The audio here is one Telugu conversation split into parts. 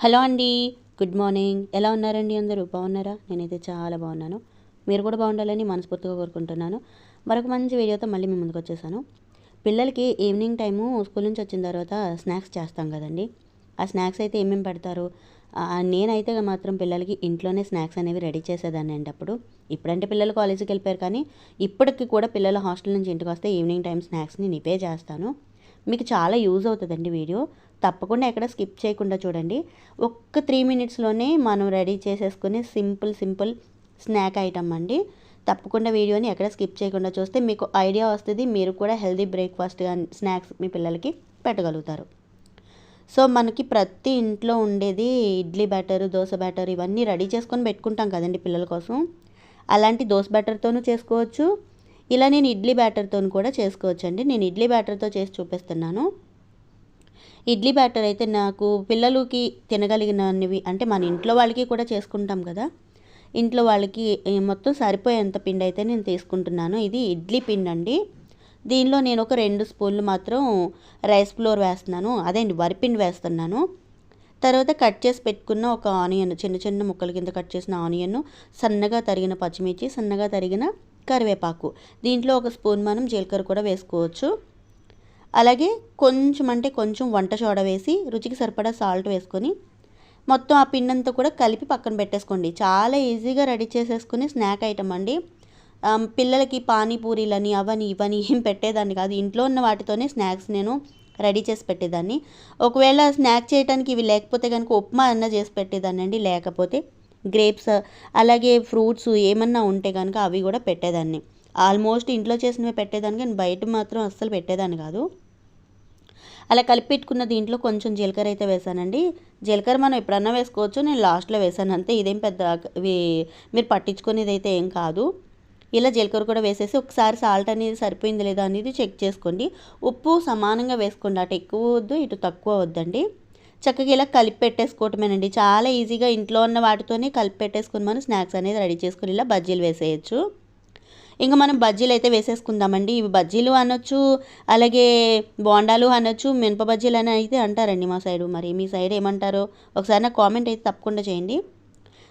హలో అండి గుడ్ మార్నింగ్. ఎలా ఉన్నారండి అందరూ? బాగున్నారా? నేనైతే చాలా బాగున్నాను. మీరు కూడా బాగుండాలని మనస్ఫూర్తిగా కోరుకుంటున్నాను. మరొక మంచి వీడియోతో మళ్ళీ మీ ముందుకు వచ్చేసాను. పిల్లలకి ఈవినింగ్ టైము స్కూల్ నుంచి వచ్చిన తర్వాత స్నాక్స్ చేస్తాం కదండి. ఆ స్నాక్స్ అయితే ఏమేమి పెడతారు? నేనైతే మాత్రం పిల్లలకి ఇంట్లోనే స్నాక్స్ అనేవి రెడీ చేసేదాన్ని అండి అప్పుడు. ఇప్పుడంటే పిల్లలు కాలేజీకి వెళ్ళిపోయారు కానీ ఇప్పటికి కూడా పిల్లలు హాస్టల్ నుంచి ఇంటికి వస్తే ఈవినింగ్ టైం స్నాక్స్ని నిపే చేస్తాను. మీకు చాలా యూజ్ అవుతుందండి వీడియో. తప్పకుండా ఎక్కడ స్కిప్ చేయకుండా చూడండి. ఒక్క త్రీ మినిట్స్లోనే మనం రెడీ చేసేసుకుని సింపుల్ సింపుల్ స్నాక్ ఐటమ్ అండి. తప్పకుండా వీడియోని ఎక్కడ స్కిప్ చేయకుండా చూస్తే మీకు ఐడియా వస్తుంది మీరు కూడా హెల్దీ బ్రేక్ఫాస్ట్ స్నాక్స్ మీ పిల్లలకి పెట్టగలుగుతారు. సో మనకి ప్రతి ఇంట్లో ఉండేది ఇడ్లీ బ్యాటర్ దోశ బ్యాటర్ ఇవన్నీ రెడీ చేసుకొని పెట్టుకుంటాం కదండి పిల్లల కోసం. అలాంటి దోశ బ్యాటర్తోనూ చేసుకోవచ్చు. ఇలా నేను ఇడ్లీ బ్యాటర్తో కూడా చేసుకోవచ్చు అండి నేను ఇడ్లీ బ్యాటర్తో చేసి చూపిస్తున్నాను. ఇడ్లీ బ్యాటర్ అయితే నాకు పిల్లలకి తినగలిగినవి అంటే మన ఇంట్లో వాళ్ళకి కూడా చేసుకుంటాం కదా. ఇంట్లో వాళ్ళకి మొత్తం సరిపోయేంత పిండి అయితే నేను తీసుకుంటున్నాను. ఇది ఇడ్లీ పిండి అండి దీనిలో నేను ఒక రెండు స్పూన్లు మాత్రం రైస్ ఫ్లోర్ వేస్తున్నాను. అదేంటి వరిపిండి వేస్తున్నాను. తర్వాత కట్ చేసి పెట్టుకున్న ఒక ఆనియన్ చిన్న చిన్న ముక్కల కింద కట్ చేసిన ఆనియన్ సన్నగా తరిగిన పచ్చిమిర్చి సన్నగా తరిగిన కరివేపాకు. దీంట్లో ఒక స్పూన్ మనం జీలకర్ర కూడా వేసుకోవచ్చు. అలాగే కొంచెం అంటే కొంచెం వంట సోడా వేసి రుచికి సరిపడా సాల్ట్ వేసుకొని మొత్తం ఆ పిండంతా కూడా కలిపి పక్కన పెట్టేసుకోండి. చాలా ఈజీగా రెడీ చేసేసుకుని స్నాక్ ఐటమ్ అండి. పిల్లలకి పానీపూరీలని అవని ఇవని ఏం పెట్టేదాన్ని కాదు. ఇంట్లో ఉన్న వాటితోనే స్నాక్స్ నేను రెడీ చేసి పెట్టేదాన్ని. ఒకవేళ స్నాక్ చేయడానికి ఇవి లేకపోతే కనుక ఉప్మా అన్న చేసి పెట్టేదాన్ని అండి లేకపోతే గ్రేప్స్ అలాగే ఫ్రూట్స్ ఏమన్నా ఉంటే కనుక అవి కూడా పెట్టేదాన్ని. ఆల్మోస్ట్ ఇంట్లో చేసినవి పెట్టేదాన్ని కానీ బయట మాత్రం అస్సలు పెట్టేదాన్ని కాదు. అలా కలిపి పెట్టుకున్న దీంట్లో కొంచెం జీలకర్ర అయితే వేసానండి. జీలకర్ర మనం ఎప్పుడన్నా వేసుకోవచ్చు నేను లాస్ట్లో వేసాను. అంతే ఇదేం పెద్ద ఇవి మీరు పట్టించుకునేది అయితే ఏం కాదు. ఇలా జీలకర్ర కూడా వేసేసి ఒకసారి సాల్ట్ అనేది సరిపోయింది లేదా అనేది చెక్ చేసుకోండి. ఉప్పు సమానంగా వేసుకోండి. అటు ఎక్కువ వద్దు ఇటు తక్కువ వద్దండి. చక్కగా ఇలా కలిపి పెట్టేసుకోవటమేనండి చాలా ఈజీగా ఇంట్లో ఉన్న వాటితోనే కలిపి పెట్టేసుకుని మనం స్నాక్స్ అనేది రెడీ చేసుకుని ఇలా బజ్జీలు వేసేయచ్చు. ఇంకా మనం బజ్జీలు అయితే వేసేసుకుందామండి. ఇవి బజ్జీలు అనొచ్చు అలాగే బోండాలు అనొచ్చు మినప బజ్జీలు అని అయితే అంటారండి మా సైడు. మరి మీ సైడ్ ఏమంటారో ఒకసారి నాకు కామెంట్ అయితే తప్పకుండా చేయండి.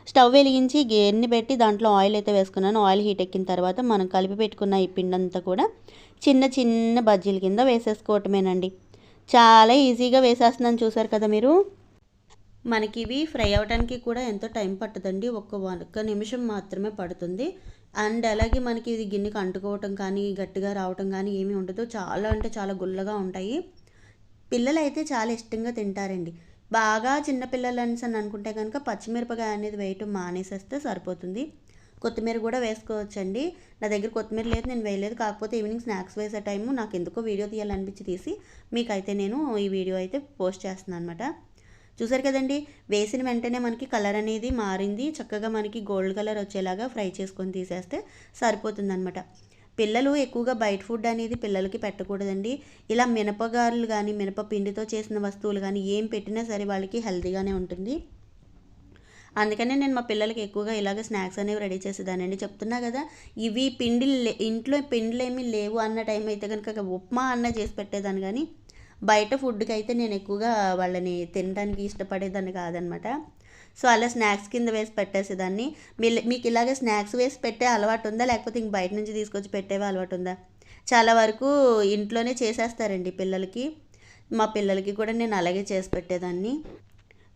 స్టవ్ వెలిగించి గిన్నె పెట్టి దాంట్లో ఆయిల్ అయితే వేసుకున్నాను. ఆయిల్ హీట్ ఎక్కిన తర్వాత మనం కలిపి పెట్టుకున్న ఈ పిండంతా కూడా చిన్న చిన్న బజ్జీల కింద వేసేసుకోవటమేనండి. చాలా ఈజీగా వేసేస్తున్నాను చూసారు కదా మీరు? మనకి ఇవి ఫ్రై అవ్వడానికి కూడా ఎంతో టైం పట్టదండి. ఒక్క ఒక్క నిమిషం మాత్రమే పడుతుంది. అండ్ అలాగే మనకి ఇది గిన్నెకి అంటుకోవటం కానీ గట్టిగా రావటం కానీ ఏమీ ఉండదు. చాలా అంటే చాలా గుల్లగా ఉంటాయి. పిల్లలు అయితే చాలా ఇష్టంగా తింటారండి. బాగా చిన్నపిల్లలు అనేసి అని అనుకుంటే కనుక పచ్చిమిరపకాయ అనేది వేయటం మానేసేస్తే సరిపోతుంది. కొత్తిమీర కూడా వేసుకోవచ్చండి. నా దగ్గర కొత్తిమీర లేదు నేను వేయలేదు. కాకపోతే ఈవినింగ్ స్నాక్స్ వేసే టైము నాకు ఎందుకో వీడియో తీయాలనిపించి తీసి మీకైతే నేను ఈ వీడియో అయితే పోస్ట్ చేస్తున్నాను అనమాట చూసారు కదండి వేసిన వెంటనే మనకి కలర్ అనేది మారింది. చక్కగా మనకి గోల్డ్ కలర్ వచ్చేలాగా ఫ్రై చేసుకొని తీసేస్తే సరిపోతుందనమాట పిల్లలు ఎక్కువగా బయట ఫుడ్ అనేది పిల్లలకి పెట్టకూడదండి. ఇలా మినపగారులు కానీ మినప పిండితో చేసిన వస్తువులు కానీ ఏం పెట్టినా సరే వాళ్ళకి హెల్తీగానే ఉంటుంది. అందుకనే నేను మా పిల్లలకి ఎక్కువగా ఇలాగ స్నాక్స్ అనేవి రెడీ చేసేదానండి చెప్తున్నా కదా ఇవి పిండి లే- ఇంట్లో పిండిలు ఏమీ లేవు అన్న టైం అయితే కనుక ఉప్మా అన్న చేసి పెట్టేదాన్ని. కానీ బయట ఫుడ్కి అయితే నేను ఎక్కువగా వాళ్ళని తినడానికి ఇష్టపడేదాన్ని కాదనమాట. సో అలా స్నాక్స్ కింద వేసి పెట్టేసేదాన్ని. మీకు ఇలాగే స్నాక్స్ వేసి పెట్టే అలవాటు ఉందా? లేకపోతే ఇంక బయట నుంచి తీసుకొచ్చి పెట్టేవే అలవాటు ఉందా? చాలా వరకు ఇంట్లోనే చేసేస్తారండి పిల్లలకి. మా పిల్లలకి కూడా నేను అలాగే చేసి పెట్టేదాన్ని.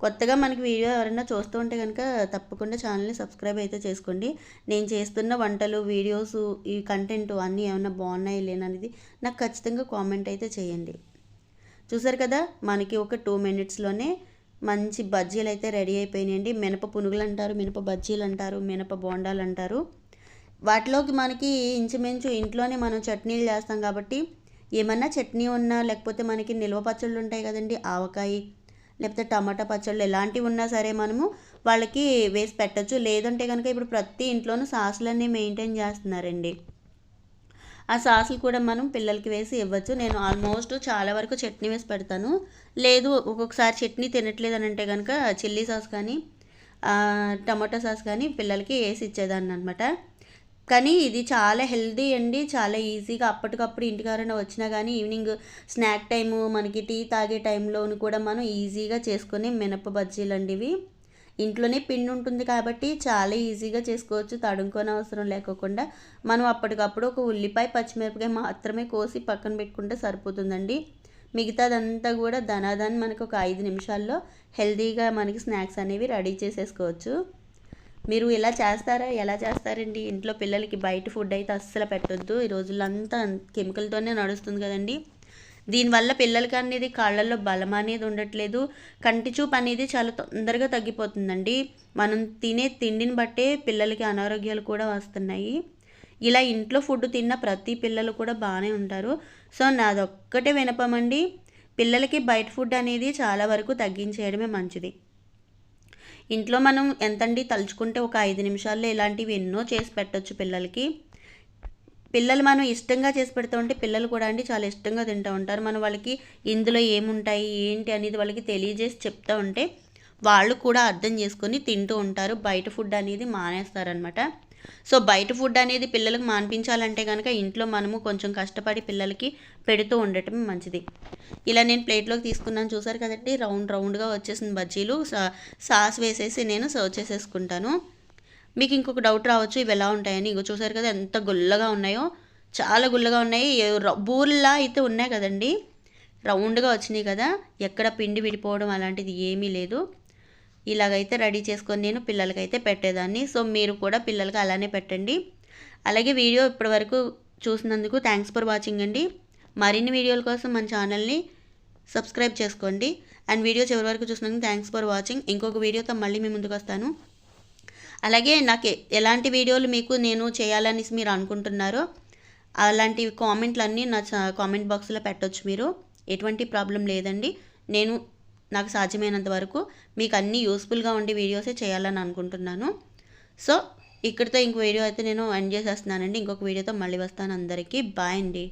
కొత్తగా మనకి వీడియో ఎవరైనా చూస్తూ ఉంటే కనుక తప్పకుండా ఛానల్ని సబ్స్క్రైబ్ అయితే చేసుకోండి. నేను చేస్తున్న వంటలు వీడియోస్ ఈ కంటెంట్ అన్నీ ఏమైనా బాగున్నాయి లేననేది నాకు ఖచ్చితంగా కామెంట్ అయితే చేయండి. చూసారు కదా మనకి ఒక టూ మినిట్స్లోనే మంచి బజ్జీలు అయితే రెడీ అయిపోయినాయండి. మినప పునుగులు అంటారు మినప బజ్జీలు అంటారు మినప బోండాలు అంటారు. వాటిలోకి మనకి ఇంచుమించు ఇంట్లోనే మనం చట్నీలు చేస్తాం కాబట్టి ఏమన్నా చట్నీ ఉన్నా లేకపోతే మనకి నిల్వ పచ్చళ్ళు ఉంటాయి కదండి ఆవకాయ లేకపోతే టమాటా పచ్చళ్ళు ఎలాంటివి ఉన్నా సరే మనము వాళ్ళకి వేసి పెట్టచ్చు. లేదంటే కనుక ఇప్పుడు ప్రతి ఇంట్లోనూ సాసులన్నీ మెయింటైన్ చేస్తున్నారండి. ఆ సాసులు కూడా మనం పిల్లలకి వేసి ఇవ్వచ్చు. నేను ఆల్మోస్ట్ చాలా వరకు చట్నీ వేసి పెడతాను. లేదు ఒక్కొక్కసారి చట్నీ తినట్లేదు అని అంటే కనుక చిల్లీ సాస్ కానీ ఆ, టమాటో సాస్ కానీ పిల్లలకి వేసి ఇచ్చేదాన్ని అనమాట కానీ ఇది చాలా హెల్దీ అండి చాలా ఈజీగా అప్పటికప్పుడు ఇంటికారైనా వచ్చినా కానీ ఈవినింగ్ స్నాక్ టైము మనకి టీ తాగే టైంలోను కూడా మనం ఈజీగా చేసుకునే మినప బజ్జీలు అండి ఇవి. ఇంట్లోనే పిండి ఉంటుంది కాబట్టి చాలా ఈజీగా చేసుకోవచ్చు తడుముకొని అవసరం లేకోకుండా. మనం అప్పటికప్పుడు ఒక ఉల్లిపాయ పచ్చిమిరపకాయ మాత్రమే కోసి పక్కన పెట్టుకుంటే సరిపోతుందండి. మిగతాదంతా కూడా ధనాదాన్ని మనకు ఒక ఐదు నిమిషాల్లో హెల్తీగా మనకి స్నాక్స్ అనేవి రెడీ చేసేసుకోవచ్చు. మీరు ఇలా చేస్తారా? ఎలా చేస్తారండి? ఇంట్లో పిల్లలకి బయట ఫుడ్ అయితే అస్సలు పెట్టొద్దు. ఈ రోజుల్లో అంతా కెమికల్తోనే నడుస్తుంది కదండి. దీనివల్ల పిల్లలకి అనేది కాళ్ళల్లో బలం అనేది ఉండట్లేదు. కంటి చూపు అనేది చాలా తొందరగా తగ్గిపోతుందండి. మనం తినే తిండిని బట్టే పిల్లలకి అనారోగ్యాలు కూడా వస్తున్నాయి. ఇలా ఇంట్లో ఫుడ్ తిన్న ప్రతి పిల్లలు కూడా బాగానే ఉంటారు. సో నాదొక్కటే వినపమండి. పిల్లలకి బయట ఫుడ్ అనేది చాలా వరకు తగ్గించేయడమే మంచిది. ఇంట్లో మనం ఎంతండి తలుచుకుంటే ఒక ఐదు నిమిషాల్లో ఇలాంటివి ఎన్నో చేసి పెట్టచ్చు పిల్లలకి. పిల్లలు మనం ఇష్టంగా చేసి పెడుతూ ఉంటే పిల్లలు కూడా అండి చాలా ఇష్టంగా తింటూ ఉంటారు. మనం వాళ్ళకి ఇందులో ఏముంటాయి ఏంటి అనేది వాళ్ళకి తెలియజేసి చెప్తూ ఉంటే వాళ్ళు కూడా అర్థం చేసుకొని తింటూ ఉంటారు. బయట ఫుడ్ అనేది మానేస్తారనమాట సో బయట ఫుడ్ అనేది పిల్లలకు మాన్పించాలంటే కనుక ఇంట్లో మనము కొంచెం కష్టపడి పిల్లలకి పెడుతూ ఉండటం మంచిది. ఇలా నేను ప్లేట్లోకి తీసుకున్నాను. చూసారు కదండి? రౌండ్ రౌండ్గా వచ్చేసిన బజ్జీలు. సాస్ వేసేసి నేను సర్వ్ చేసేసుకుంటాను. మీకు ఇంకొక డౌట్ రావచ్చు ఇవి ఎలా ఉంటాయని. ఇంకో చూసారు కదా ఎంత గుల్లగా ఉన్నాయో. చాలా గుల్లగా ఉన్నాయి. బూర్లా అయితే ఉన్నాయి కదండి? రౌండ్గా వచ్చినాయి కదా. ఎక్కడ పిండి విడిపోవడం అలాంటిది ఏమీ లేదు. ఇలాగైతే రెడీ చేసుకొని నేను పిల్లలకైతే పెట్టేదాన్ని. సో మీరు కూడా పిల్లలకి అలానే పెట్టండి. అలాగే వీడియో ఇప్పటివరకు చూసినందుకు థ్యాంక్స్ ఫర్ వాచింగ్ అండి. మరిన్ని వీడియోల కోసం మన ఛానల్ని సబ్స్క్రైబ్ చేసుకోండి. అండ్ వీడియో చివరి వరకు చూసినందుకు థ్యాంక్స్ ఫర్ వాచింగ్. ఇంకొక వీడియోతో మళ్ళీ మీ ముందుకు వస్తాను. అలాగే నాకు ఎలాంటి వీడియోలు మీకు నేను చేయాలనేసి మీరు అనుకుంటున్నారో అలాంటి కామెంట్లన్నీ నా కామెంట్ బాక్స్లో పెట్టవచ్చు మీరు. ఎటువంటి ప్రాబ్లం లేదండి. నేను నాకు సాధ్యమైనంత వరకు మీకు అన్నీ యూస్ఫుల్గా ఉండే వీడియోసే చేయాలని అనుకుంటున్నాను. సో ఇక్కడితో ఇంకో వీడియో అయితే నేను ఎండ్ చేసేస్తున్నానండి. ఇంకొక వీడియోతో మళ్ళీ వస్తాను. అందరికీ బాయ్ అండి.